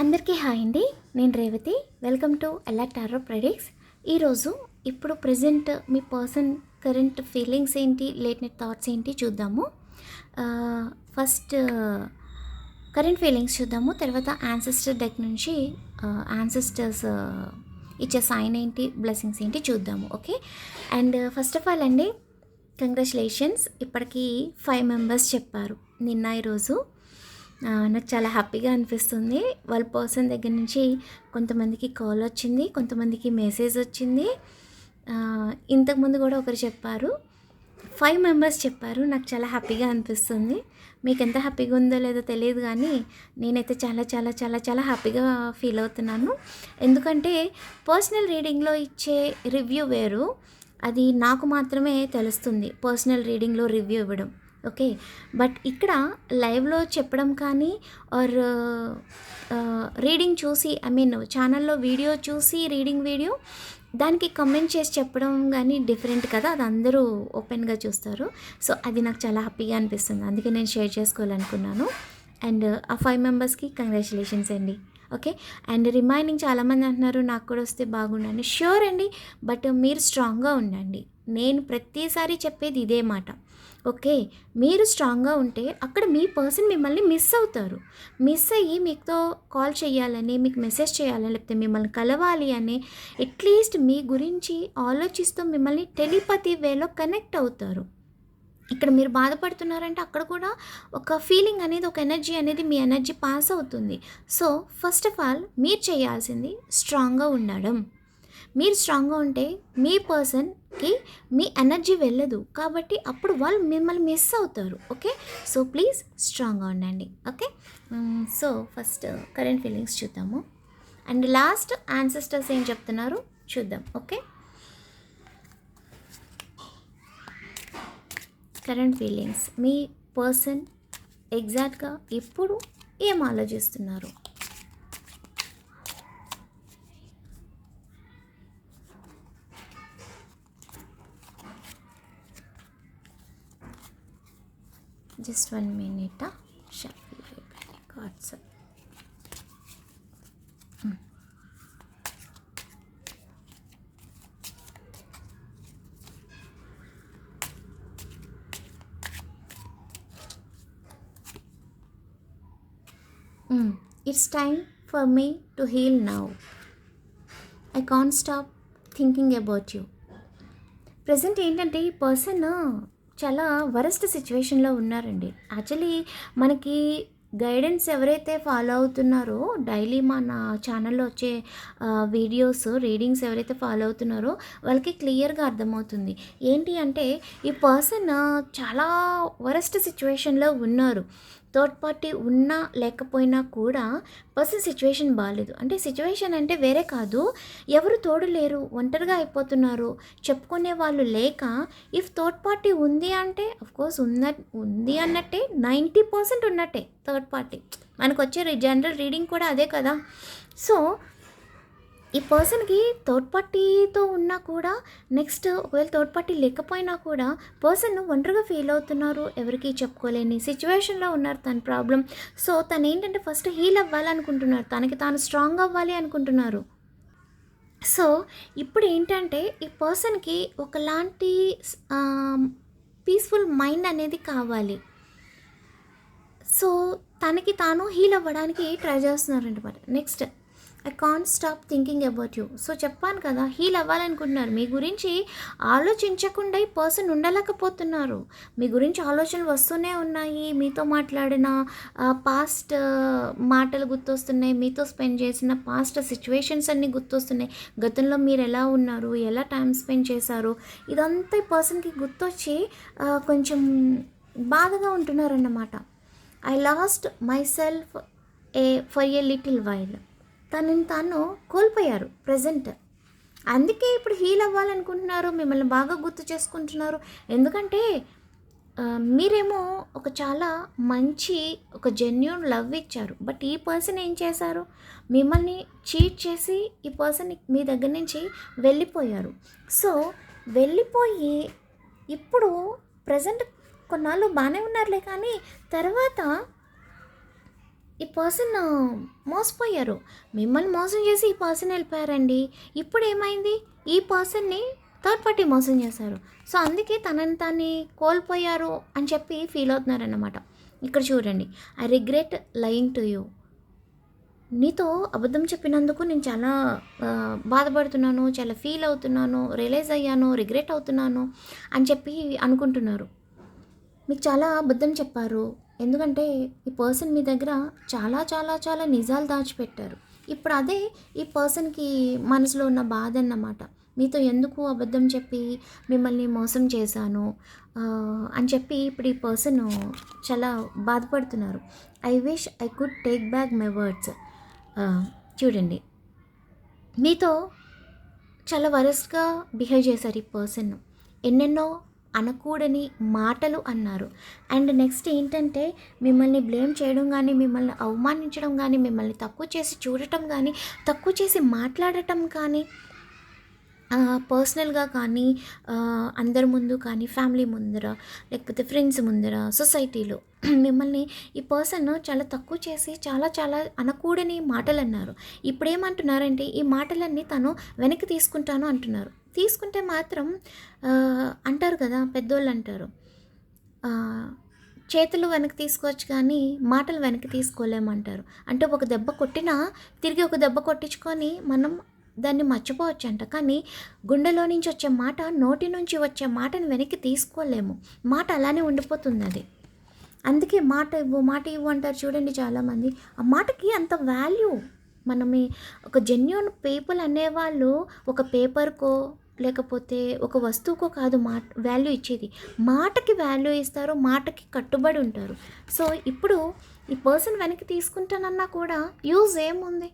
అందరికీ హాయ్ అండి. నేను Revathi. Welcome to Ella tarot predicts. ఈరోజు ఇప్పుడు ప్రజెంట్ మీ పర్సన్ కరెంట్ ఫీలింగ్స్ ఏంటి లేట్ నైట్ థాట్స్ ఏంటి చూద్దాము. ఫస్ట్ కరెంట్ ఫీలింగ్స్ చూద్దాము. తర్వాత యాన్సిస్టర్ డెక్ నుంచి యాన్సిస్టర్స్ ఇచ్చే సైన్ ఏంటి బ్లెస్సింగ్స్ ఏంటి చూద్దాము. Okay and first of all అండి కంగ్రాచులేషన్స్ ఇప్పటికీ ఫైవ్ మెంబర్స్ చెప్పారు నిన్న ఈరోజు. నాకు చాలా హ్యాపీగా అనిపిస్తుంది. వాళ్ళ పర్సన్ దగ్గర నుంచి కొంతమందికి కాల్ వచ్చింది కొంతమందికి మెసేజ్ వచ్చింది. ఇంతకుముందు కూడా ఒకరు చెప్పారు. ఫైవ్ మెంబర్స్ చెప్పారు. నాకు చాలా హ్యాపీగా అనిపిస్తుంది. మీకు ఎంత హ్యాపీగా ఉందో లేదో తెలియదు కానీ నేనైతే చాలా చాలా చాలా చాలా హ్యాపీగా ఫీల్ అవుతున్నాను. ఎందుకంటే పర్సనల్ రీడింగ్లో ఇచ్చే రివ్యూ వేరు. అది నాకు మాత్రమే తెలుస్తుంది. పర్సనల్ రీడింగ్లో రివ్యూ ఇవ్వడం. ఓకే. బట్ ఇక్కడ లైవ్లో చెప్పడం కానీ ఆర్ రీడింగ్ చూసి ఐ మీన్ ఛానల్లో వీడియో చూసి రీడింగ్ వీడియో దానికి కమెంట్ చేసి చెప్పడం కానీ డిఫరెంట్ కదా అది అందరూ ఓపెన్గా చూస్తారు. సో అది నాకు చాలా హ్యాపీగా అనిపిస్తుంది. అందుకే నేను షేర్ చేసుకోవాలనుకున్నాను. అండ్ ఆ ఫైవ్ మెంబర్స్కి కంగ్రాచులేషన్స్ అండి. ఓకే. అండ్ రిమైనింగ్ చాలామంది అంటున్నారు నాకు కూడా వస్తే బాగుండండి షూర్ అండి. బట్ మీరు స్ట్రాంగ్గా ఉండండి. నేను ప్రతిసారి చెప్పేది ఇదే మాట. ఓకే మీరు స్ట్రాంగ్గా ఉంటే అక్కడ మీ పర్సన్ మిమ్మల్ని మిస్ అవుతారు. మిస్ అయ్యి మీతో కాల్ చేయాలని మీకు మెసేజ్ చేయాలని లేకపోతే మిమ్మల్ని కలవాలి అని అట్లీస్ట్ మీ గురించి ఆలోచిస్తూ మిమ్మల్ని టెలిపతి వేలో కనెక్ట్ అవుతారు. ఇక్కడ మీరు బాధపడుతున్నారంటే అక్కడ కూడా ఒక ఫీలింగ్ అనేది ఒక ఎనర్జీ అనేది మీ ఎనర్జీ పాస్ అవుతుంది. సో ఫస్ట్ ఆఫ్ ఆల్ మీరు చేయాల్సింది స్ట్రాంగ్గా ఉండడం. మీరు స్ట్రాంగ్గా ఉంటే మీ పర్సన్కి మీ ఎనర్జీ వెళ్ళదు. కాబట్టి అప్పుడు వాళ్ళు మిమ్మల్ని మిస్ అవుతారు. ఓకే సో ప్లీజ్ స్ట్రాంగ్గా ఉండండి. Okay so first current feelings చూద్దాము. అండ్ లాస్ట్ ఆన్సెస్టర్స్ ఏం చెప్తున్నారు? చూద్దాం. ఓకే కరెంట్ ఫీలింగ్స్ మీ పర్సన్ ఎగ్జాక్ట్గా ఎప్పుడు ఏం ఆలోచిస్తున్నారు? జస్ట్ వన్ మినిట్ షఫల్ అయిపోయింది cards it's time for me to heal now I can stop thinking about you present ఏంటంటే ఈ పర్సన్ చాలా వరస్ట్ సిచ్యువేషన్లో ఉన్నారండి. యాక్చువల్లీ మనకి గైడెన్స్ ఎవరైతే ఫాలో అవుతున్నారో డైలీ మన ఛానల్లో వచ్చే వీడియోస్ రీడింగ్స్ ఎవరైతే ఫాలో అవుతున్నారో వాళ్ళకి క్లియర్గా అర్థమవుతుంది. ఏంటి అంటే ఈ పర్సన్ చాలా వరస్ట్ సిచ్యువేషన్లో ఉన్నారు. థర్డ్ పార్టీ ఉన్నా లేకపోయినా కూడా పర్సన్ సిచ్యువేషన్ బాగాలేదు అంటే సిచ్యువేషన్ అంటే వేరే కాదు. ఎవరు తోడు లేరు ఒంటరిగా అయిపోతున్నారు చెప్పుకునే వాళ్ళు లేక ఇఫ్ థర్డ్ పార్టీ ఉంది అంటే కోర్స్ ఉన్న ఉంది అన్నట్టే నైంటీ పర్సెంట్ ఉన్నట్టే థర్డ్ పార్టీ మనకు వచ్చే జనరల్ రీడింగ్ కూడా అదే కదా. సో ఈ పర్సన్కి థర్డ్ పార్టీతో ఉన్నా కూడా నెక్స్ట్ ఒకవేళ థర్డ్ పార్టీ లేకపోయినా కూడా పర్సన్ ఒంటరిగా ఫీల్ అవుతున్నారు ఎవరికి చెప్పుకోలేని సిచ్యువేషన్లో ఉన్నారు తన ప్రాబ్లం సో తను ఏంటంటే ఫస్ట్ హీల్ అవ్వాలనుకుంటున్నారు తనకి తాను స్ట్రాంగ్ అవ్వాలి అనుకుంటున్నారు. సో ఇప్పుడు ఏంటంటే ఈ పర్సన్కి ఒకలాంటి పీస్ఫుల్ మైండ్ అనేది కావాలి. సో తనకి తాను హీల్ అవ్వడానికి ట్రై చేస్తున్నారంట next I can stop thinking about you so చెప్పాను కదా హీల్ అవ్వాలనుకుంటున్నారు. మీ గురించి ఆలోచించకుండా ఈ పర్సన్ ఉండలేకపోతున్నారు. మీ గురించి ఆలోచనలు వస్తూనే ఉన్నాయి. మీతో మాట్లాడిన పాస్ట్ మాటలు గుర్తొస్తున్నాయి. మీతో స్పెండ్ చేసిన పాస్ట్ సిచ్యువేషన్స్ అన్నీ గుర్తొస్తున్నాయి. గతంలో మీరు ఎలా ఉన్నారు? ఎలా టైం స్పెండ్ చేశారు? ఇదంతా ఈ పర్సన్కి గుర్తొచ్చి కొంచెం బాధగా ఉంటున్నారన్నమాట. I lost myself a for a little while తనని తాను కోల్పోయారు ప్రజెంట్ అందుకే ఇప్పుడు హీల్ అవ్వాలనుకుంటున్నారు మిమ్మల్ని బాగా గుర్తు చేసుకుంటున్నారు. ఎందుకంటే మీరేమో ఒక చాలా మంచి ఒక జెన్యున్ లవ్ ఇచ్చారు. బట్ ఈ పర్సన్ ఏం చేశారు? మిమ్మల్ని చీట్ చేసి ఈ పర్సన్ మీ దగ్గర నుంచి వెళ్ళిపోయారు. సో వెళ్ళిపోయి ఇప్పుడు ప్రజెంట్ కొన్నాళ్ళు బాగానే ఉన్నారులే కానీ తర్వాత ఈ పర్సన్ మోసపోయారు. మిమ్మల్ని మోసం చేసి ఈ పర్సన్ వెళ్ళిపోయారండి. ఇప్పుడు ఏమైంది ఈ పర్సన్ని థర్డ్ పార్టీ మోసం చేశారు. సో అందుకే తనని తాన్ని కోల్పోయారు అని చెప్పి ఫీల్ అవుతున్నారన్నమాట. ఇక్కడ చూడండి. I regret lying to you. నీతో అబద్ధం చెప్పినందుకు నేను చాలా బాధపడుతున్నాను చాలా ఫీల్ అవుతున్నాను రియలైజ్ అయ్యాను రిగ్రెట్ అవుతున్నాను అని చెప్పి అనుకుంటున్నారు. మీకు చాలా అబద్ధం చెప్పారు. ఎందుకంటే ఈ పర్సన్ మీ దగ్గర చాలా చాలా చాలా నిజాలు దాచిపెట్టారు. ఇప్పుడు అదే ఈ పర్సన్కి మనసులో ఉన్న బాధ అన్నమాట. మీతో ఎందుకు అబద్ధం చెప్పి మిమ్మల్ని మోసం చేశాను? అని చెప్పి ఇప్పుడు ఈ పర్సన్ చాలా బాధపడుతున్నారు. I wish I could take back my words. చూడండి. మీతో చాలా వరస్ట్గా బిహేవ్ చేశారు ఈ పర్సన్. ఎన్నెన్నో అనకూడని మాటలు అన్నారు. అండ్ నెక్స్ట్ ఏంటంటే మిమ్మల్ని బ్లేమ్ చేయడం కానీ మిమ్మల్ని అవమానించడం కానీ మిమ్మల్ని తక్కువ చేసి చూడటం కానీ తక్కువ చేసి మాట్లాడటం కానీ పర్సనల్గా కానీ అందరి ముందు కానీ ఫ్యామిలీ ముందర లేకపోతే ఫ్రెండ్స్ ముందర సొసైటీలో మిమ్మల్ని ఈ పర్సన్ చాలా తక్కువ చేసి చాలా చాలా అనకూడని మాటలు అన్నారు ఇప్పుడు ఏమంటున్నారంటే ఈ మాటలన్నీ తను వెనక్కి తీసుకుంటాను అంటున్నారు. తీసుకుంటే మాత్రం అంటారు కదా పెద్దోళ్ళు అంటారు. చేతులు వెనక్కి తీసుకోవచ్చు కానీ మాటలు వెనక్కి తీసుకోలేమంటారు. అంటే ఒక దెబ్బ కొట్టినా తిరిగి ఒక దెబ్బ కొట్టించుకొని మనం దాన్ని మర్చిపోవచ్చు అంట కానీ గుండెలో నుంచి వచ్చే మాట నోటి నుంచి వచ్చే మాటను వెనక్కి తీసుకోలేము. మాట అలానే ఉండిపోతుంది అది. అందుకే మాట ఇవ్వు మాట ఇవ్వు అంటారు చూడండి చాలామంది. ఆ మాటకి అంత వాల్యూ మనమే ఒక జెన్యున్ పీపుల్ అనేవాళ్ళు ఒక పేపర్కో లేకపోతే ఒక వస్తువుకో కాదు మా వాల్యూ ఇచ్చేది. మాటకి వాల్యూ ఇస్తారు మాటకి కట్టుబడి ఉంటారు. సో ఇప్పుడు ఈ పర్సన్ వెనక్కి తీసుకుంటానన్నా కూడా యూజ్ ఏముంది?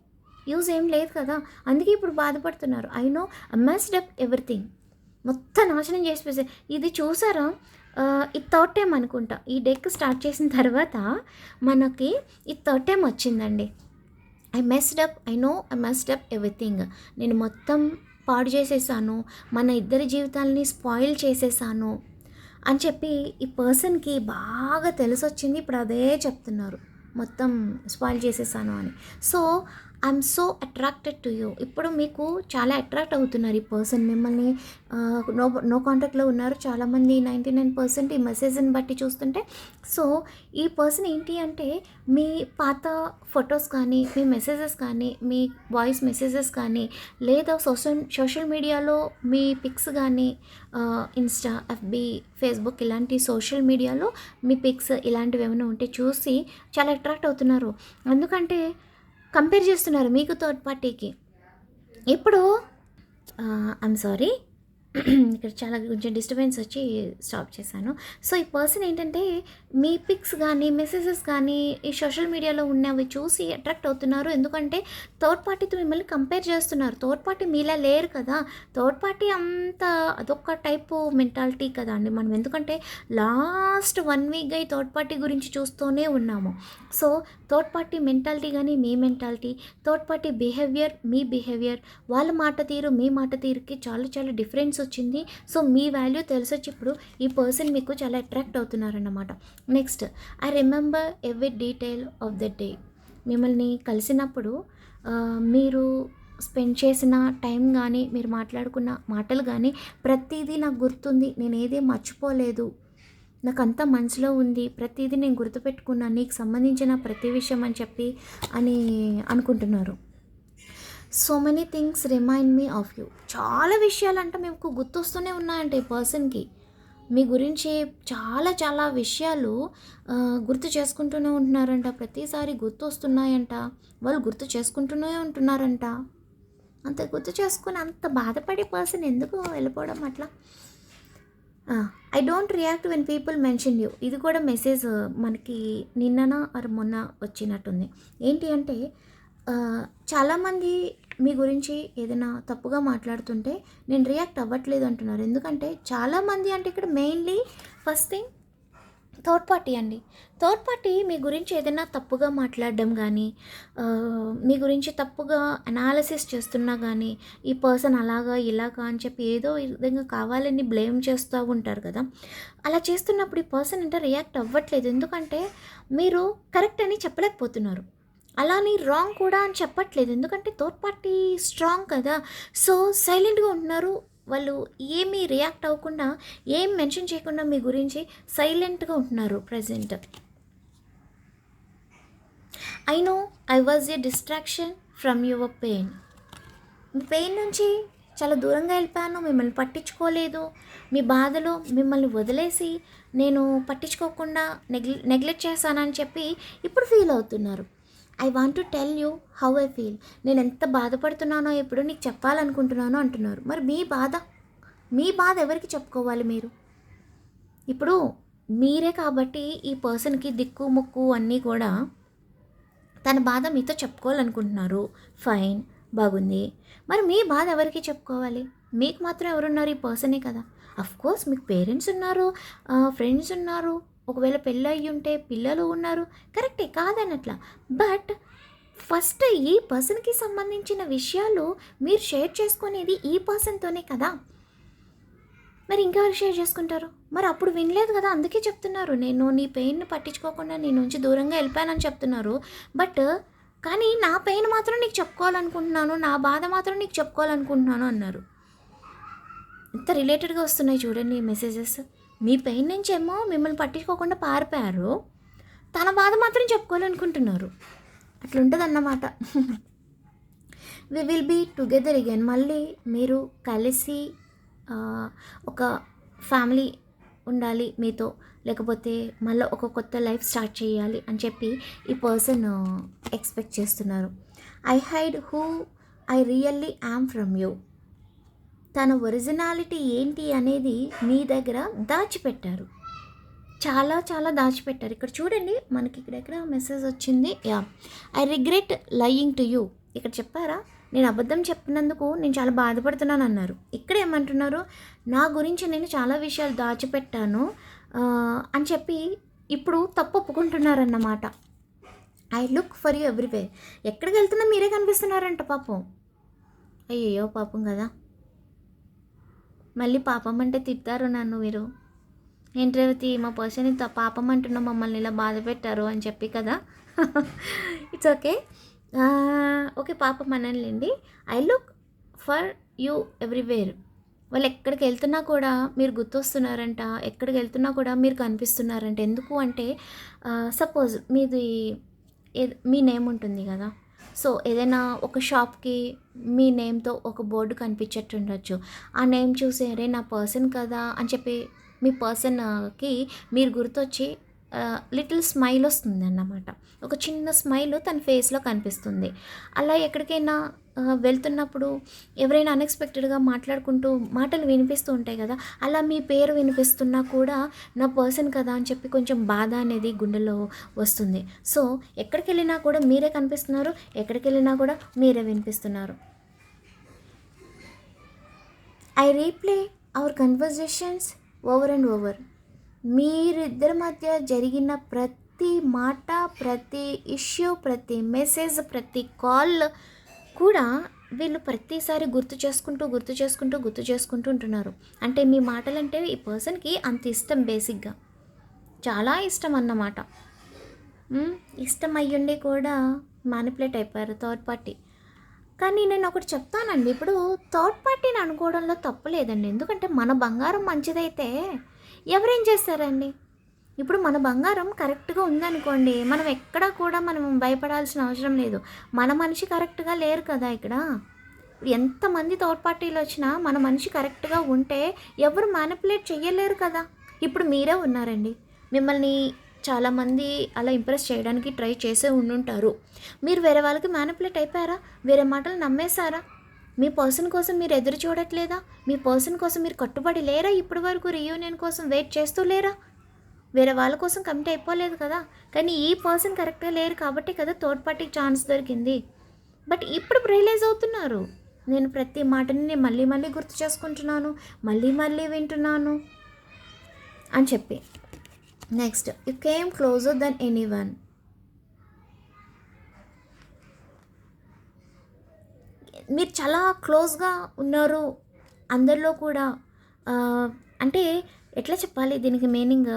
యూజ్ ఏం లేదు కదా. అందుకే ఇప్పుడు బాధపడుతున్నారు. I know messed up everything మొత్తం నాశనం చేసి ఇది చూసారా? ఇది థర్డ్ టైం అనుకుంటా. ఈ డెక్ స్టార్ట్ చేసిన తర్వాత మనకి ఈ థర్డ్ టైం వచ్చిందండి. I messed up I know I messed up everything నేను మొత్తం పాడు చేసేసాను మన ఇద్దరి జీవితాలని స్పాయిల్ చేసేసాను అని చెప్పి ఈ పర్సన్కి బాగా తెలిసొచ్చింది. ఇప్పుడు అదే చెప్తున్నారు. మొత్తం స్పాయిల్ చేసేసాను అని. So I'm so attracted to you ఇప్పుడు మీకు చాలా అట్రాక్ట్ అవుతున్నారు ఈ పర్సన్ మిమ్మల్ని నో నో కాంటాక్ట్లో ఉన్నారు. చాలామంది నైంటీ నైన్ పర్సెంట్ ఈ మెసేజ్ని బట్టి చూస్తుంటే సో ఈ పర్సన్ ఏంటి అంటే మీ పాత ఫొటోస్ కానీ మీ మెసేజెస్ కానీ మీ వాయిస్ మెసేజెస్ కానీ లేదా సోషల్ సోషల్ మీడియాలో మీ పిక్స్ కానీ ఇన్స్టా ఎఫ్బి ఫేస్బుక్ ఇలాంటి సోషల్ మీడియాలో మీ పిక్స్ ఇలాంటివి ఏమైనా ఉంటే చూసి చాలా అట్రాక్ట్ అవుతున్నారు. ఎందుకంటే కంపేర్ చేస్తున్నారు మీకు థర్డ్ పార్టీకి ఇప్పుడు ఐఎమ్ సారీ ఇక్కడ చాలా కొంచెం డిస్టర్బెన్స్ వచ్చి స్టాప్ చేశాను. సో ఈ పర్సన్ ఏంటంటే మీ పిక్స్ కానీ మెసేజెస్ కానీ ఈ సోషల్ మీడియాలో ఉన్నవి చూసి అట్రాక్ట్ అవుతున్నారు. ఎందుకంటే థర్డ్ పార్టీతో మిమ్మల్ని కంపేర్ చేస్తున్నారు. థర్డ్ పార్టీ మీలా లేరు కదా. థర్డ్ పార్టీ అంత అదొక టైపు మెంటాలిటీ కదా అండి మనం. ఎందుకంటే లాస్ట్ వన్ వీక్గా ఈ థర్డ్ పార్టీ గురించి చూస్తూనే ఉన్నాము. సో థర్డ్ పార్టీ మెంటాలిటీ కానీ మీ మెంటాలిటీ థర్డ్ పార్టీ బిహేవియర్ మీ బిహేవియర్ వాళ్ళ మాట తీరు మీ మాట తీరుకి చాలా చాలా డిఫరెన్స్ వచ్చింది సో మీ వాల్యూ తెలిసొచ్చి ఇప్పుడు ఈ పర్సన్ మీకు చాలా attract అవుతున్నారన్నమాట. Next I remember every detail of the day. మిమ్మల్ని కలిసినప్పుడు మీరు స్పెండ్ చేసిన టైం కానీ మీరు మాట్లాడుకున్న మాటలు కానీ ప్రతిదీ నాకు గుర్తుంది నేను ఏది మర్చిపోలేదు. నాకు అంతా మనసులో ఉంది ప్రతిదీ నేను గుర్తుపెట్టుకున్నా నీకు సంబంధించిన ప్రతి విషయం అని చెప్పి అని అనుకుంటున్నారు. So many things remind me of you చాలా విషయాలు అంటే మీకు గుర్తొస్తూనే ఉన్నాయంట ఈ పర్సన్కి. మీ గురించి చాలా చాలా విషయాలు గుర్తు చేసుకుంటూనే ఉంటున్నారంట. ప్రతిసారి గుర్తు వస్తున్నాయంట వాళ్ళు గుర్తు చేసుకుంటూనే ఉంటున్నారంట. అంత గుర్తు చేసుకుని అంత బాధపడే పర్సన్ ఎందుకు వెళ్ళిపోవడం అట్లా? I don't react when people mention you ఇది కూడా మెసేజ్ మనకి నిన్ననా ఆర్ మొన్న వచ్చినట్టుంది. ఏంటి అంటే చాలామంది మీ గురించి ఏదైనా తప్పుగా మాట్లాడుతుంటే నేను రియాక్ట్ అవ్వట్లేదు అంటున్నారు. ఎందుకంటే చాలామంది అంటే ఇక్కడ mainly first thing third party అండి. థర్డ్ పార్టీ మీ గురించి ఏదైనా తప్పుగా మాట్లాడడం కానీ మీ గురించి తప్పుగా అనాలిసిస్ చేస్తున్నా కానీ ఈ పర్సన్ అలాగా ఇలాగా అని చెప్పి ఏదో విధంగా కావాలని బ్లేమ్ చేస్తూ ఉంటారు కదా. అలా చేస్తున్నప్పుడు ఈ పర్సన్ అంటే రియాక్ట్ అవ్వట్లేదు. ఎందుకంటే మీరు కరెక్ట్ అని చెప్పలేకపోతున్నారు. అలానే రాంగ్ కూడా అని చెప్పట్లేదు. ఎందుకంటే థర్డ్ పార్టీ స్ట్రాంగ్ కదా. సో సైలెంట్గా ఉంటున్నారు. వాళ్ళు ఏమీ రియాక్ట్ అవ్వకుండా ఏం మెన్షన్ చేయకుండా మీ గురించి సైలెంట్గా ఉంటున్నారు present I know I was a distraction from your pain me pain నుంచి చాలా దూరంగా వెళ్ళిపోయాను. మిమ్మల్ని పట్టించుకోలేదు. మీ బాధలో మిమ్మల్ని వదిలేసి నేను పట్టించుకోకుండా నెగ్లె నెగ్లెక్ట్ చేశానని చెప్పి ఇప్పుడు ఫీల్ అవుతున్నారు. I want to tell you how I feel నేను ఎంత బాధపడుతున్నానో ఎప్పుడు నీకు చెప్పాలనుకుంటున్నానో అంటున్నారు. మరి మీ బాధ? మీ బాధ ఎవరికి చెప్పుకోవాలి మీరు? ఇప్పుడు మీరే కాబట్టి ఈ పర్సన్కి దిక్కు ముక్కు అన్నీ కూడా తన బాధ మీతో చెప్పుకోవాలనుకుంటున్నారు. ఫైన్ బాగుంది. మరి మీ బాధ ఎవరికి చెప్పుకోవాలి? మీకు మాత్రం ఎవరున్నారు ఈ పర్సనే కదా. అఫ్ కోర్స్ మీకు పేరెంట్స్ ఉన్నారు ఫ్రెండ్స్ ఉన్నారు. ఒకవేళ పెళ్ళి అయ్యి ఉంటే పిల్లలు ఉన్నారు కరెక్టే కాదనట్లా. బట్ ఫస్ట్ ఈ పర్సన్కి సంబంధించిన విషయాలు మీరు షేర్ చేసుకునేది ఈ పర్సన్తోనే కదా? మరి ఇంకెవరు షేర్ చేసుకుంటారు? మరి అప్పుడు వినలేదు కదా అందుకే చెప్తున్నారు. నేను నీ పెయిన్ని పట్టించుకోకుండా నీ నుంచి దూరంగా వెళ్ళిపోయానని చెప్తున్నారు. బట్ కానీ నా పెయిన్ మాత్రం నీకు చెప్పుకోవాలనుకుంటున్నాను నా బాధ మాత్రం నీకు చెప్పుకోవాలనుకుంటున్నాను అన్నారు. ఇంత రిలేటెడ్గా వస్తున్నాయి చూడండి మెసేజెస్. మీ పెయిన్ నుంచేమో మిమ్మల్ని పట్టించుకోకుండా పారిపోయారు. తన బాధ మాత్రం చెప్పుకోవాలనుకుంటున్నారు. అట్లుంటుందన్నమాట. We will be together again మళ్ళీ మీరు కలిసి ఒక ఫ్యామిలీ ఉండాలి మీతో. లేకపోతే మళ్ళీ ఒక కొత్త లైఫ్ స్టార్ట్ చేయాలి అని చెప్పి ఈ పర్సన్ ఎక్స్పెక్ట్ చేస్తున్నారు. I hide who I really am from you తన ఒరిజినాలిటీ ఏంటి అనేది మీ దగ్గర దాచిపెట్టారు. చాలా చాలా దాచిపెట్టారు. ఇక్కడ చూడండి మనకి ఇక్కడ ఎక్కడ మెసేజ్ వచ్చింది. Yeah I regret lying to you ఇక్కడ చెప్పారా? నేను అబద్ధం చెప్పినందుకు నేను చాలా బాధపడుతున్నాను అన్నారు. ఇక్కడ ఏమంటున్నారు? నా గురించి నేను చాలా విషయాలు దాచిపెట్టాను అని చెప్పి ఇప్పుడు తప్పు ఒప్పుకుంటున్నారన్నమాట I look for you everywhere ఎక్కడికి వెళ్తున్నా మీరే కనిపిస్తున్నారంట పాపం. అయ్యో పాపం కదా. మళ్ళీ పాపం అంటే తిట్టారు నన్ను మీరు. ఏంటి రేవతి మా పర్సన్ ఇంత పాపం అంటున్నా మమ్మల్ని ఇలా బాధ పెట్టారు అని చెప్పి కదా. ఇట్స్ ఓకే ఓకే పాపం అనలేండి I look for you everywhere వాళ్ళు ఎక్కడికి వెళ్తున్నా కూడా మీరు గుర్తొస్తున్నారంట ఎక్కడికి వెళ్తున్నా కూడా మీరు కనిపిస్తున్నారంట. ఎందుకు అంటే సపోజ్ మీది మీ నేమ్ ఉంటుంది కదా. సో ఏదైనా ఒక షాప్కి మీ నేమ్తో ఒక బోర్డు కనిపించేట్టు ఉండొచ్చు ఆ నేమ్ చూసి అరే నా పర్సన్ కదా అని చెప్పి మీ పర్సన్కి మీరు గుర్తొచ్చి లిటిల్ స్మైల్ వస్తుంది అన్నమాట ఒక చిన్న స్మైల్ తన ఫేస్లో కనిపిస్తుంది. అలా ఎక్కడికైనా వెళ్తున్నప్పుడు ఎవరైనా అన్ఎక్స్పెక్టెడ్గా మాట్లాడుకుంటూ మాటలు వినిపిస్తూ ఉంటాయి కదా అలా మీ పేరు వినిపిస్తున్నా కూడా నా పర్సన్ కదా అని చెప్పి కొంచెం బాధ అనేది గుండెలో వస్తుంది. సో ఎక్కడికి వెళ్ళినా కూడా మీరే కనిపిస్తున్నారు ఎక్కడికి వెళ్ళినా కూడా మీరే వినిపిస్తున్నారు. I replay our conversations over and over మీరిద్దరి మధ్య జరిగిన ప్రతి మాట ప్రతి ఇష్యూ ప్రతి మెసేజ్ ప్రతి కాల్ కూడా వీళ్ళు ప్రతిసారి గుర్తు చేసుకుంటూ గుర్తు చేసుకుంటూ గుర్తు చేసుకుంటూ ఉంటున్నారు. అంటే మీ మాటలంటే ఈ పర్సన్కి అంత ఇష్టం బేసిక్గా. చాలా ఇష్టం అన్నమాట. ఇష్టం అయ్యుండి కూడా మ్యానిపులేట్ అయిపోయారు థర్డ్ పార్టీ. కానీ నేను ఒకటి చెప్తానండి. ఇప్పుడు థర్డ్ పార్టీని అనుకోవడంలో తప్పు లేదండి. ఎందుకంటే మన బంగారం మంచిదైతే ఎవరేం చేస్తారండి? ఇప్పుడు మన బంగారం కరెక్ట్గా ఉందనుకోండి మనం ఎక్కడా కూడా మనం భయపడాల్సిన అవసరం లేదు. మన మనిషి కరెక్ట్గా లేరు కదా ఇక్కడ. ఎంతమంది థర్డ్ పార్టీలు వచ్చినా మన మనిషి కరెక్ట్గా ఉంటే ఎవరు మ్యానిపులేట్ చేయలేరు కదా. ఇప్పుడు మీరే ఉన్నారండి. మిమ్మల్ని చాలామంది అలా ఇంప్రెస్ చేయడానికి ట్రై చేసే ఉండుంటారు. మీరు వేరే వాళ్ళకి మ్యానిపులేట్ అయిపోయారా? వేరే మాటలు నమ్మేశారా? మీ పర్సన్ కోసం మీరు ఎదురు చూడట్లేదా? మీ పర్సన్ కోసం మీరు కట్టుబడి లేరా? ఇప్పటి వరకు రీయూనియన్ కోసం వెయిట్ చేస్తూ లేరా? వేరే వాళ్ళ కోసం కమిట్ అయిపోలేదు కదా. కానీ ఈ పర్సన్ కరెక్ట్గా లేరు కాబట్టి కదా థర్డ్ పార్టీకి ఛాన్స్ దొరికింది. బట్ ఇప్పుడు రియలైజ్ అవుతున్నారు. నేను ప్రతి మాటని నేను మళ్ళీ మళ్ళీ గుర్తు చేసుకుంటున్నాను మళ్ళీ మళ్ళీ వింటున్నాను అని చెప్పి. Next you came closer then anyone మీరు చాలా క్లోజ్గా ఉన్నారు. అందరిలో కూడా అంటే ఎట్లా చెప్పాలి దీనికి మీనింగ్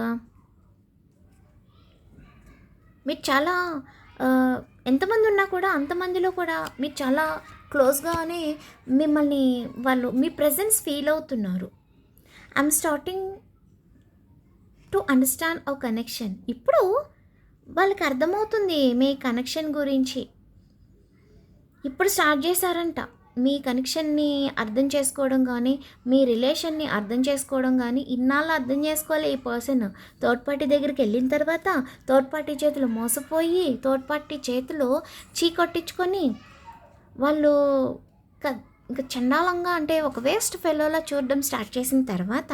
మీరు చాలా ఎంతమంది ఉన్నా కూడా అంతమందిలో కూడా మీరు చాలా క్లోజ్గానే మిమ్మల్ని వాళ్ళు మీ ప్రజెన్స్ ఫీల్ అవుతున్నారు. I'm starting to understand our connection ఇప్పుడు వాళ్ళకి అర్థమవుతుంది మీ కనెక్షన్ గురించి. ఇప్పుడు స్టార్ట్ చేశారంట. మీ కనెక్షన్ని అర్థం చేసుకోవడం కానీ మీ రిలేషన్ని అర్థం చేసుకోవడం కానీ ఇన్నాళ్ళు అర్థం చేసుకోవాలి ఈ పర్సన్. థర్డ్ పార్టీ దగ్గరికి వెళ్ళిన తర్వాత థర్డ్ పార్టీ చేతులు మోసపోయి థర్డ్ పార్టీ చేతులు చీకొట్టించుకొని వాళ్ళు ఇంకా చండాలంగా అంటే ఒక వేస్ట్ ఫెలోలా చూడడం స్టార్ట్ చేసిన తర్వాత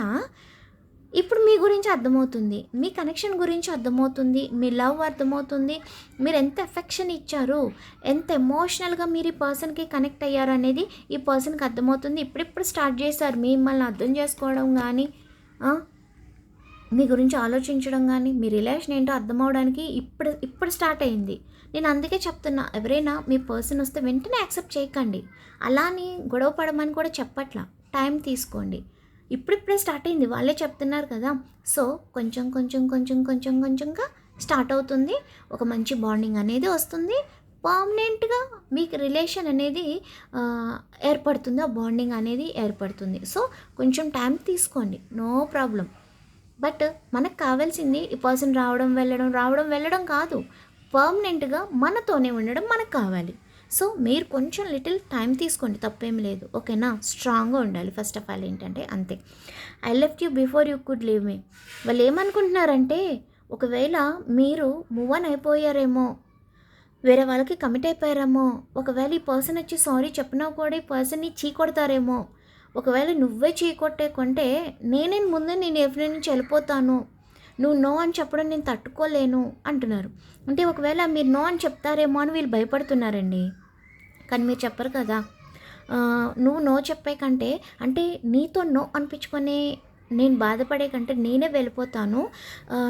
ఇప్పుడు మీ గురించి అర్థమవుతుంది. మీ కనెక్షన్ గురించి అర్థమవుతుంది. మీ లవ్ అర్థమవుతుంది. మీరు ఎంత ఎఫెక్షన్ ఇచ్చారు ఎంత ఎమోషనల్గా మీరు ఈ పర్సన్కి కనెక్ట్ అయ్యారు అనేది ఈ పర్సన్కి అర్థమవుతుంది. ఇప్పుడిప్పుడు స్టార్ట్ చేశారు. మిమ్మల్ని అర్థం చేసుకోవడం కానీ మీ గురించి ఆలోచించడం కానీ మీ రిలేషన్ ఏంటో అర్థం అవడానికి ఇప్పుడు ఇప్పుడు స్టార్ట్ అయింది. నేను అందుకే చెప్తున్నా ఎవరైనా మీ పర్సన్ వస్తే వెంటనే యాక్సెప్ట్ చేయకండి. అలా అని గొడవ పడమని కూడా చెప్పట్లా. టైం తీసుకోండి. ఇప్పుడిప్పుడే స్టార్ట్ అయింది. వాళ్ళే చెప్తున్నారు కదా. సో కొంచెం కొంచెం కొంచెం కొంచెం కొంచెంగా స్టార్ట్ అవుతుంది. ఒక మంచి బాండింగ్ అనేది వస్తుంది. పర్మనెంట్గా మీకు రిలేషన్ అనేది ఏర్పడుతుంది. ఆ బాండింగ్ అనేది ఏర్పడుతుంది. సో కొంచెం టైం తీసుకోండి. No problem. బట్ మనకు కావాల్సింది ఈ పర్సన్ రావడం వెళ్ళడం రావడం వెళ్ళడం కాదు. పర్మనెంట్గా మనతోనే ఉండడం మనకు కావాలి. సో మీరు కొంచెం లిటిల్ టైం తీసుకోండి తప్పేం లేదు. ఓకేనా? స్ట్రాంగ్గా ఉండాలి. ఫస్ట్ ఆఫ్ ఆల్ ఏంటంటే అంతే. I left you before you could leave me. వాళ్ళు ఏమనుకుంటున్నారంటే ఒకవేళ మీరు మూవ్ ఆన్ అయిపోయారేమో వేరే వాళ్ళకి కమిట్ అయిపోయారేమో ఒకవేళ ఈ పర్సన్ వచ్చి సారీ చెప్పినా కూడా ఈ పర్సన్ని చీకొడతారేమో ఒకవేళ నువ్వే చీకొట్టే కొంటే నేనే ముందు నేను ఎవరి నుంచి వెళ్ళిపోతాను నువ్వు నో అని చెప్పడం నేను తట్టుకోలేను అంటున్నారు. అంటే ఒకవేళ మీరు నో అని చెప్తారేమో అని వీళ్ళు భయపడుతున్నారండి. కానీ మీరు చెప్పరు కదా. నువ్వు నో చెప్పే కంటే అంటే నీతో నో అనిపించుకొని నేను బాధపడే కంటే నేనే వెళ్ళిపోతాను.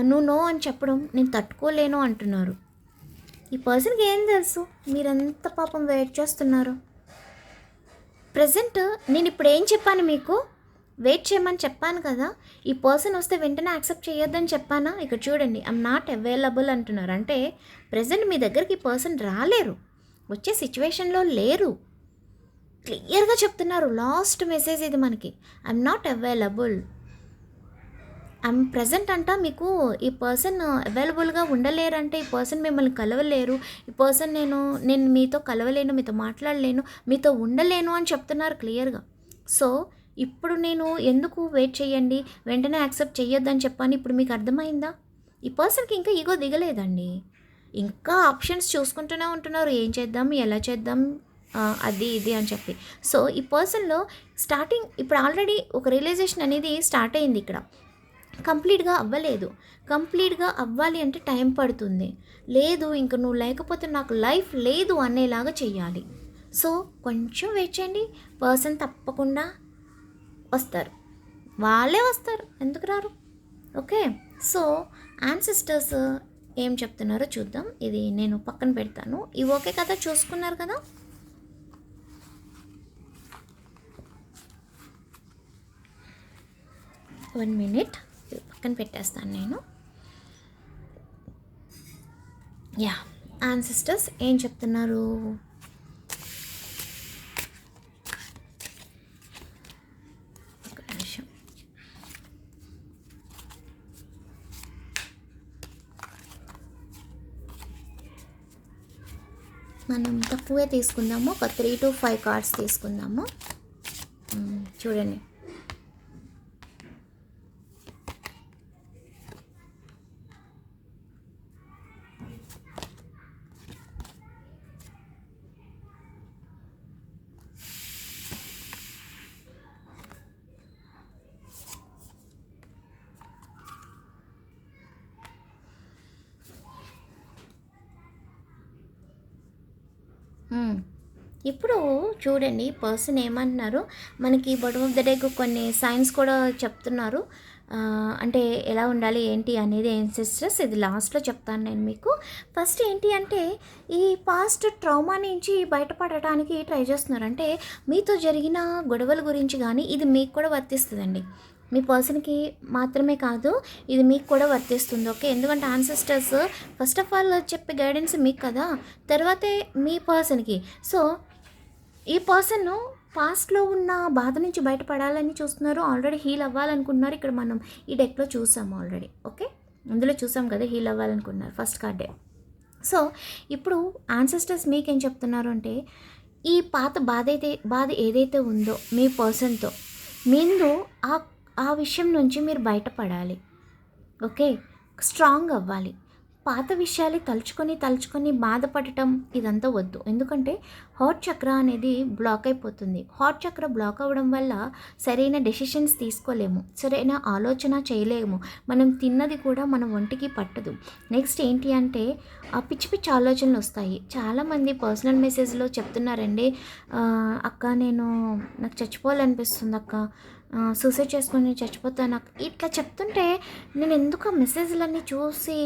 నువ్వు నో అని చెప్పడం నేను తట్టుకోలేను అంటున్నారు. ఈ పర్సన్కి ఏం తెలుసు? మీరెంత పాపం వెయిట్ చేస్తున్నారు? ప్రజెంట్ నేను ఇప్పుడు ఏం చెప్పాను మీకు? వెయిట్ చేయమని చెప్పాను కదా ఈ పర్సన్ వస్తే వెంటనే యాక్సెప్ట్ చేయొద్దని చెప్పానా? ఇక్కడ చూడండి ఐఎమ్ నాట్ అవైలబుల్ అంటున్నారు. అంటే ప్రజెంట్ మీ దగ్గరికి ఈ పర్సన్ రాలేరు. వచ్చే సిచ్యువేషన్లో లేరు. క్లియర్గా చెప్తున్నారు. లాస్ట్ మెసేజ్ ఇది మనకి. I'm not available I'm present అంట మీకు ఈ పర్సన్ అవైలబుల్గా ఉండలేరంటే ఈ పర్సన్ మిమ్మల్ని కలవలేరు. ఈ పర్సన్ నేను నేను మీతో కలవలేను మీతో మాట్లాడలేను మీతో ఉండలేను అని చెప్తున్నారు క్లియర్గా సో ఇప్పుడు నేను ఎందుకు వెయిట్ చేయండి? వెంటనే యాక్సెప్ట్ చేయొద్దని చెప్పాను. ఇప్పుడు మీకు అర్థమైందా? ఈ పర్సన్కి ఇంకా ఈగో దిగలేదండి. ఇంకా ఆప్షన్స్ చూసుకుంటూనే ఉంటున్నారు. ఏం చేద్దాం? ఎలా చేద్దాం? అది ఇది అని చెప్పి. సో ఈ పర్సన్లో స్టార్టింగ్ ఇప్పుడు ఆల్రెడీ ఒక రియలైజేషన్ అనేది స్టార్ట్ అయింది ఇక్కడ. కంప్లీట్గా అవ్వలేదు. కంప్లీట్గా అవ్వాలి అంటే టైం పడుతుంది. లేదు ఇంక నువ్వు లేకపోతే నాకు లైఫ్ లేదు అనేలాగా చేయాలి సో కొంచెం వెయిట్ చేయండి. పర్సన్ తప్పకుండా వస్తారు. వాళ్ళే వస్తారు. ఎందుకు రారు? ఓకే. సో యాన్సిస్టర్స్ ఏం చెప్తున్నారో చూద్దాం. ఇది నేను పక్కన పెడతాను. ఇవి ఓకే కదా చూసుకున్నారు కదా? One minute. పక్కన పెట్టేస్తాను నేను. యా. ఆన్సిస్టర్స్ ఏం చెప్తున్నారు ఒక నిమిషం మనం తక్కువే తీసుకుందాము. ఒక త్రీ టు ఫైవ్ కార్డ్స్ తీసుకుందాము. చూడండి. ఇప్పుడు చూడండి పర్సన్ ఏమంటున్నారు మనకి బాటమ్ ఆఫ్ ద డేకు కొన్ని సైన్స్ కూడా చెప్తున్నారు. అంటే ఎలా ఉండాలి ఏంటి అనేది ఏం సిస్టర్స్ ఇది లాస్ట్లో చెప్తాను నేను మీకు. ఫస్ట్ ఏంటి అంటే ఈ పాస్ట్ ట్రామా నుంచి బయటపడటానికి ట్రై చేస్తున్నారు. అంటే మీతో జరిగిన గొడవల గురించి కానీ ఇది మీకు కూడా వర్తిస్తుందండి. మీ పర్సన్కి మాత్రమే కాదు ఇది మీకు కూడా వర్తిస్తుంది ఓకే? ఎందుకంటే ఆన్సిస్టర్స్ ఫస్ట్ ఆఫ్ ఆల్ చెప్పే గైడెన్స్ మీకు కదా? తర్వాతే మీ పర్సన్కి. సో ఈ పర్సన్ పాస్ట్లో ఉన్న బాధ నుంచి బయటపడాలని చూస్తున్నారు ఆల్రెడీ హీల్ అవ్వాలనుకుంటున్నారు ఇక్కడ మనం ఈ డెక్లో చూసాము ఆల్రెడీ ఓకే? అందులో చూసాం కదా హీల్ అవ్వాలనుకున్నారు ఫస్ట్ కార్డే సో ఇప్పుడు ఆన్సెస్టర్స్ మీకేం చెప్తున్నారు అంటే ఈ పాత బాధ అయితే బాధ ఏదైతే ఉందో మీ పర్సన్తో ముందు ఆ ఆ విషయం నుంచి మీరు బయటపడాలి. ఓకే? స్ట్రాంగ్ అవ్వాలి. పాత విషయాలు తలుచుకొని తలుచుకొని బాధపడటం ఇదంతా వద్దు. ఎందుకంటే హాట్ చక్ర అనేది బ్లాక్ అయిపోతుంది. హాట్ చక్ర బ్లాక్ అవ్వడం వల్ల సరైన డెసిషన్స్ తీసుకోలేము. సరైన ఆలోచన చేయలేము. మనం తిన్నది కూడా మన ఒంటికి పట్టదు. నెక్స్ట్ ఏంటి అంటే ఆ పిచ్చి పిచ్చి ఆలోచనలు వస్తాయి. చాలామంది పర్సనల్ మెసేజ్లో చెప్తున్నారండి అక్క నేను నాకు చచ్చిపోవాలనిపిస్తుంది అక్క. సూసైడ్ చేసుకొని చచ్చిపోతాను. నాకు ఇట్లా చెప్తుంటే నేను ఎందుకు ఆ మెసేజ్లన్నీ చూసి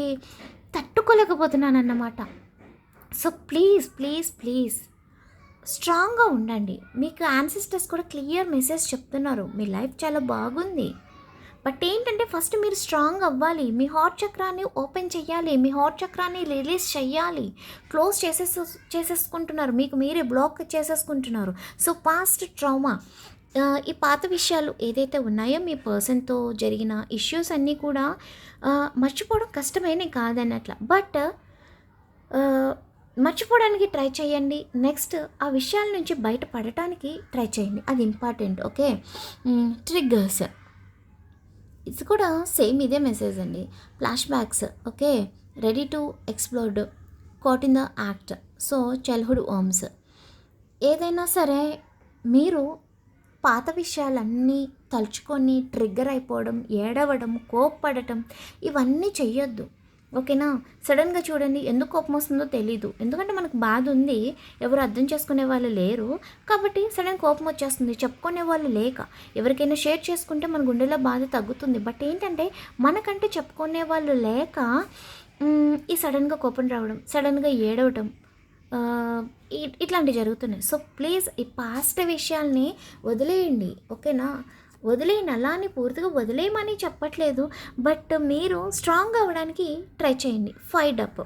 తట్టుకోలేకపోతున్నాను అన్నమాట సో ప్లీజ్ ప్లీజ్ ప్లీజ్ స్ట్రాంగ్గా ఉండండి. మీకు యాన్సిస్టర్స్ కూడా క్లియర్ మెసేజ్ చెప్తున్నారు. మీ లైఫ్ చాలా బాగుంది. బట్ ఏంటంటే ఫస్ట్ మీరు స్ట్రాంగ్ అవ్వాలి. మీ హార్ట్ చక్రాన్ని ఓపెన్ చేయాలి మీ హార్ట్ చక్రాన్ని రిలీజ్ చేయాలి క్లోజ్ చేసేసు చేసేసుకుంటున్నారు. మీకు మీరే బ్లాక్ చేసేసుకుంటున్నారు. సో పాస్ట్ ట్రామా ఈ పాత విషయాలు ఏదైతే ఉన్నాయో మీ పర్సన్తో జరిగిన ఇష్యూస్ అన్నీ కూడా మర్చిపోవడం కష్టమేనే కాదన్నట్ల. బట్ మర్చిపోవడానికి ట్రై చేయండి. నెక్స్ట్ ఆ విషయాల నుంచి బయటపడటానికి ట్రై చేయండి. అది ఇంపార్టెంట్ ఓకే ట్రిగ్గర్స్ ఇది కూడా సేమ్ ఇదే మెసేజ్ అండి. Flashbacks okay ready to explored caught in the act so childhood homes ఏదైనా సరే మీరు పాత విషయాలన్నీ తలుచుకొని ట్రిగ్గర్ అయిపోవడం ఏడవడం కోప్పడటం ఇవన్నీ చెయ్యొద్దు. ఓకేనా? సడన్గా చూడండి ఎందుకు కోపం వస్తుందో తెలీదు. ఎందుకంటే మనకు బాధ ఉంది ఎవరు అర్థం చేసుకునే వాళ్ళు లేరు. కాబట్టి సడన్ కోపం వచ్చేస్తుంది చెప్పుకునే వాళ్ళు లేక. ఎవరికైనా షేర్ చేసుకుంటే మన గుండెలో బాధ తగ్గుతుంది. బట్ ఏంటంటే మనకంటే చెప్పుకునే వాళ్ళు లేక ఈ సడన్గా కోపం రావడం సడన్గా ఏడవటం ఇట్లాంటివి జరుగుతున్నాయి. సో ప్లీజ్ ఈ పాస్ట్ విషయాల్ని వదిలేయండి. ఓకేనా? వదిలేయండి. అలా అని పూర్తిగా వదిలేయమని చెప్పట్లేదు. బట్ మీరు స్ట్రాంగ్ అవ్వడానికి ట్రై చేయండి. Fight up.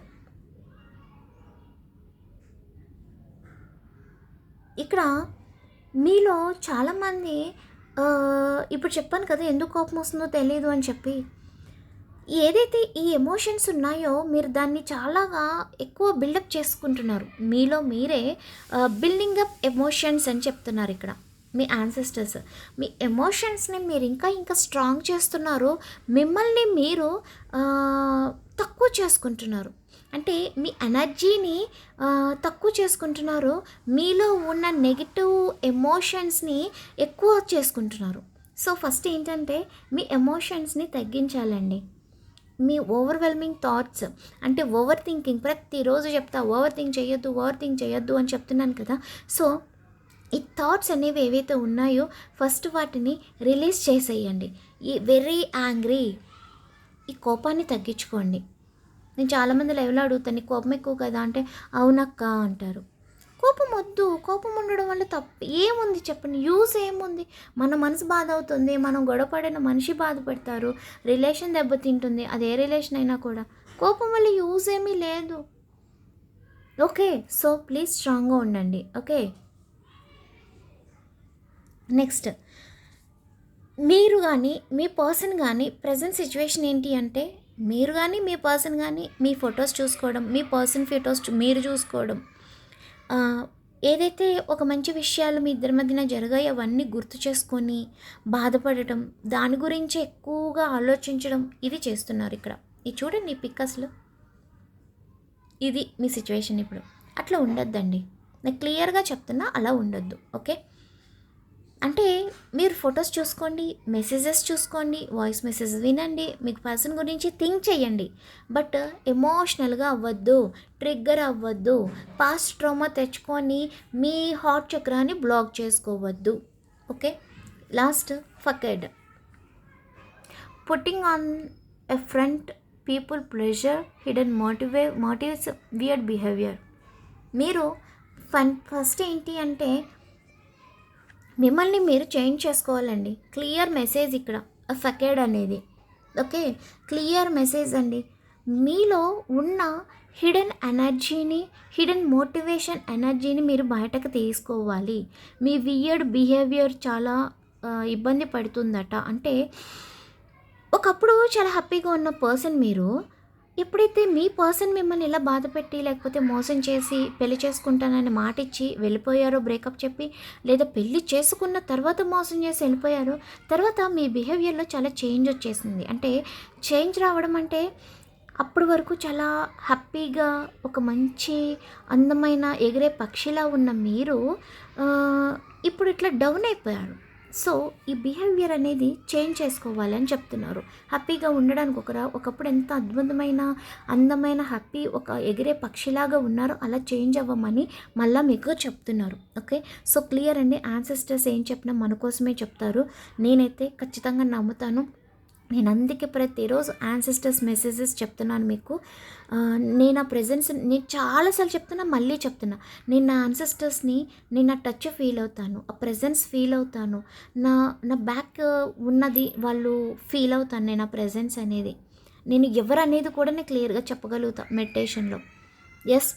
ఇక్కడ మీలో చాలామంది ఇప్పుడు చెప్పాను కదా ఎందుకు కోపం వస్తుందో తెలియదు అని చెప్పి. ఏదైతే ఈ ఎమోషన్స్ ఉన్నాయో మీరు దాన్ని చాలాగా ఎక్కువ బిల్డప్ చేసుకుంటున్నారు. మీలో మీరే బిల్డింగ్ అప్ ఎమోషన్స్ అని చెప్తున్నారు ఇక్కడ మీ యాన్సెస్టర్స్ మీ ఎమోషన్స్ని మీరు ఇంకా ఇంకా స్ట్రాంగ్ చేస్తున్నారు. మిమ్మల్ని మీరు తక్కువ చేసుకుంటున్నారు. అంటే మీ ఎనర్జీని తక్కువ చేసుకుంటున్నారు. మీలో ఉన్న నెగిటివ్ ఎమోషన్స్ని ఎక్కువ చేసుకుంటున్నారు. సో ఫస్ట్ ఏంటంటే మీ ఎమోషన్స్ని తగ్గించాలండి. మీ ఓవర్వెల్మింగ్ థాట్స్ అంటే ఓవర్ థింకింగ్ ప్రతిరోజు చెప్తా ఓవర్ థింక్ చేయొద్దు ఓవర్ థింక్ చేయొద్దు అని చెప్తున్నాను కదా. సో ఈ థాట్స్ అనేవి ఏవైతే ఉన్నాయో ఫస్ట్ వాటిని రిలీజ్ చేసేయండి. ఈ వెరీ యాంగ్రీ ఈ కోపాన్ని తగ్గించుకోండి. నేను చాలామంది లైవ్లో అడుగుతాను కోపం ఎక్కువ కదా అంటే అవునక్క అంటారు. కోపం వద్దు కోపం ఉండడం వల్ల తప్పు ఏముంది చెప్పండి? యూస్ ఏముంది? మన మనసు బాధ అవుతుంది మనం గొడవపడిన మనిషి బాధపడతారు రిలేషన్ దెబ్బతింటుంది అది ఏ రిలేషన్ అయినా కూడా. కోపం వల్ల యూజ్ ఏమీ లేదు. ఓకే సో ప్లీజ్ స్ట్రాంగ్గా ఉండండి ఓకే? నెక్స్ట్ మీరు కానీ మీ పర్సన్ కానీ ప్రజెంట్ సిచ్యువేషన్ ఏంటి అంటే మీరు కానీ మీ పర్సన్ కానీ మీ ఫొటోస్ చూసుకోవడం మీ పర్సన్ ఫొటోస్ మీరు చూసుకోవడం ఏదైతే ఒక మంచి విషయాలు మీ ఇద్దరి మధ్యన జరిగాయి అవన్నీ గుర్తు చేసుకొని బాధపడటం దాని గురించి ఎక్కువగా ఆలోచించడం ఇది చేస్తున్నారు ఇక్కడ. ఇది చూడండి పిక్ అసలు. ఇది మీ సిచ్యువేషన్ ఇప్పుడు. అట్లా ఉండొద్దండి. నేను క్లియర్గా చెప్తున్నా అలా ఉండొద్దు. ఓకే? అంటే మీరు ఫొటోస్ చూసుకోండి మెసేజెస్ చూసుకోండి వాయిస్ మెసేజ్ వినండి మీకు పర్సన్ గురించి థింక్ చేయండి బట్ ఎమోషనల్గా అవ్వద్దు ట్రిగ్గర్ అవ్వద్దు పాస్ట్ ట్రోమా తెచ్చుకొని మీ హార్ట్ చక్రాన్ని బ్లాక్ చేసుకోవద్దు. Okay? Last fucked. Putting on a front people pressure hidden motive motives weird behaviour మీరు ఫన్ ఫస్ట్ ఏంటి అంటే మిమ్మల్ని మీరు చేంజ్ చేసుకోవాలండి. క్లియర్ మెసేజ్ ఇక్కడ ఫకెడ్ అనేది. ఓకే? క్లియర్ మెసేజ్ అండి. మీలో ఉన్న హిడెన్ ఎనర్జీని హిడెన్ మోటివేషన్ ఎనర్జీని మీరు బయటకు తీసుకోవాలి. మీ వియర్డ్ బిహేవియర్ చాలా ఇబ్బంది పడుతుందట. అంటే ఒకప్పుడు చాలా హ్యాపీగా ఉన్న పర్సన్ మీరు ఎప్పుడైతే మీ పర్సన్ మిమ్మల్ని ఇలా బాధ పెట్టి లేకపోతే మోసం చేసి పెళ్ళి చేసుకుంటానని మాట ఇచ్చి వెళ్ళిపోయారో బ్రేకప్ చెప్పి లేదా పెళ్ళి చేసుకున్న తర్వాత మోసం చేసి వెళ్ళిపోయారో తర్వాత మీ బిహేవియర్లో చాలా చేంజ్ వచ్చేసింది. అంటే చేంజ్ రావడం అంటే అప్పటి వరకు చాలా హ్యాపీగా ఒక మంచి అందమైన ఎగిరే పక్షిలా ఉన్న మీరు ఇప్పుడు ఇట్లా డౌన్ అయిపోయారు. సో ఈ బిహేవియర్ అనేది చేంజ్ చేసుకోవాలని చెప్తున్నారు. హ్యాపీగా ఉండడానికి ఒకరా ఒకప్పుడు ఎంత అద్భుతమైన అందమైన హ్యాపీ ఒక ఎగిరే పక్షిలాగా ఉన్నారో అలా చేంజ్ అవ్వమని మళ్ళీ మీకు చెప్తున్నారు. ఓకే సో క్లియర్ అండి. యాన్సెస్టర్స్ ఏం చెప్పినా మన కోసమే చెప్తారు. నేనైతే ఖచ్చితంగా నమ్ముతాను. నేను అందుకే ప్రతిరోజు యాన్సిస్టర్స్ మెసేజెస్ చెప్తున్నాను మీకు. నేను ఆ ప్రెజెన్స్ నేను చాలాసార్లు చెప్తున్నా మళ్ళీ చెప్తున్నా. నేను నా యాన్సిస్టర్స్ని నేను నా టచ్ ఫీల్ అవుతాను. ఆ ప్రెజెన్స్ ఫీల్ అవుతాను. నా నా బ్యాక్ ఉన్నది వాళ్ళు ఫీల్ అవుతాను నేను ఆ ప్రెజెన్స్ అనేది. నేను ఎవరు అనేది కూడా నేను క్లియర్గా చెప్పగలుగుతా మెడిటేషన్లో ఎస్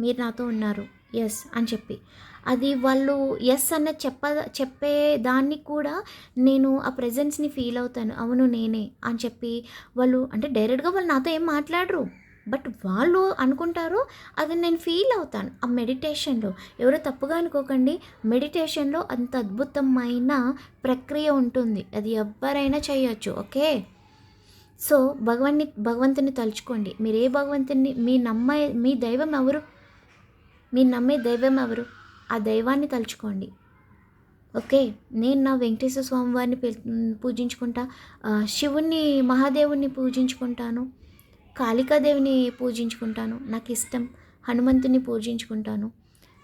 మీరు నాతో ఉన్నారు. ఎస్ అని చెప్పి. అది వాళ్ళు ఎస్ అన్న చెప్ప చెప్పే దాన్ని కూడా నేను ఆ ప్రెజెన్స్ని ఫీల్ అవుతాను. అవును నేనే అని చెప్పి వాళ్ళు అంటే డైరెక్ట్గా వాళ్ళు నాతో ఏం మాట్లాడరు. బట్ వాళ్ళు అనుకుంటారు అది నేను ఫీల్ అవుతాను. ఆ మెడిటేషన్లో ఎవరో తప్పుగా అనుకోకండి. మెడిటేషన్లో అంత అద్భుతమైన ప్రక్రియ ఉంటుంది. అది ఎవరైనా చేయొచ్చు. ఓకే సో భగవాన్ని భగవంతుని తలుచుకోండి. మీరు ఏ భగవంతుని మీ నమ్మ మీ దైవం ఎవరు? మీరు నమ్మే దైవం ఎవరు? ఆ దైవాన్ని తలుచుకోండి. ఓకే? నేను నా వెంకటేశ్వర స్వామి వారిని పూజించుకుంటా శివుణ్ణి మహాదేవుణ్ణి పూజించుకుంటాను కాళికాదేవిని పూజించుకుంటాను నాకు ఇష్టం హనుమంతుని పూజించుకుంటాను.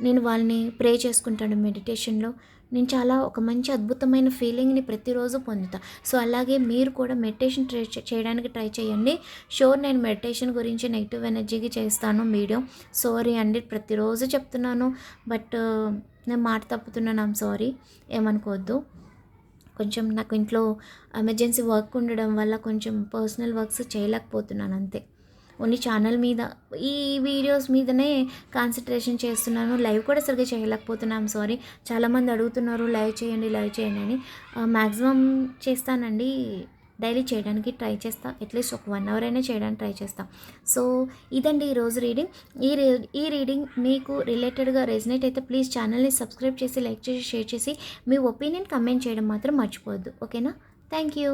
నేను వాళ్ళని ప్రే చేసుకుంటాను మెడిటేషన్లో నేను చాలా ఒక మంచి అద్భుతమైన ఫీలింగ్ని ప్రతిరోజు పొందుతా. సో అలాగే మీరు కూడా మెడిటేషన్ ట్రై చేయడానికి ట్రై చేయండి. షోర్ నేను మెడిటేషన్ గురించి నెగిటివ్ ఎనర్జీకి చేస్తాను వీడియో సారీ అండి ప్రతిరోజు చెప్తున్నాను. బట్ uh, నేను మాట తప్పుతున్నాను ఐమ్ సారీ ఏమనుకోవద్దు. కొంచెం నాకు ఇంట్లో ఎమర్జెన్సీ వర్క్ ఉండడం వల్ల కొంచెం పర్సనల్ వర్క్స్ చేయలేకపోతున్నాను అంతే. ఓన్లీ ఛానల్ మీద. ఈ వీడియోస్ మీదనే కాన్సన్ట్రేషన్ చేస్తున్నాను. లైవ్ కూడా సరిగ్గా చేయలేకపోతున్నాను సారీ చాలామంది అడుగుతున్నారు లైవ్ చేయండి లైవ్ చేయండి అని. మ్యాక్సిమం చేస్తానండి. డైలీ చేయడానికి ట్రై చేస్తా. అట్లీస్ట్ ఒక వన్ అవర్ అయినా చేయడానికి ట్రై చేస్తా. సో ఇదండి ఈరోజు రీడింగ్ ఈ రీ ఈ రీడింగ్ మీకు రిలేటెడ్గా రెజినేట్ అయితే ప్లీజ్ ఛానల్ని సబ్స్క్రైబ్ చేసి లైక్ చేసి షేర్ చేసి మీ ఒపీనియన్ కమెంట్ చేయడం మాత్రం మర్చిపోవద్దు. ఓకేనా థ్యాంక్ యూ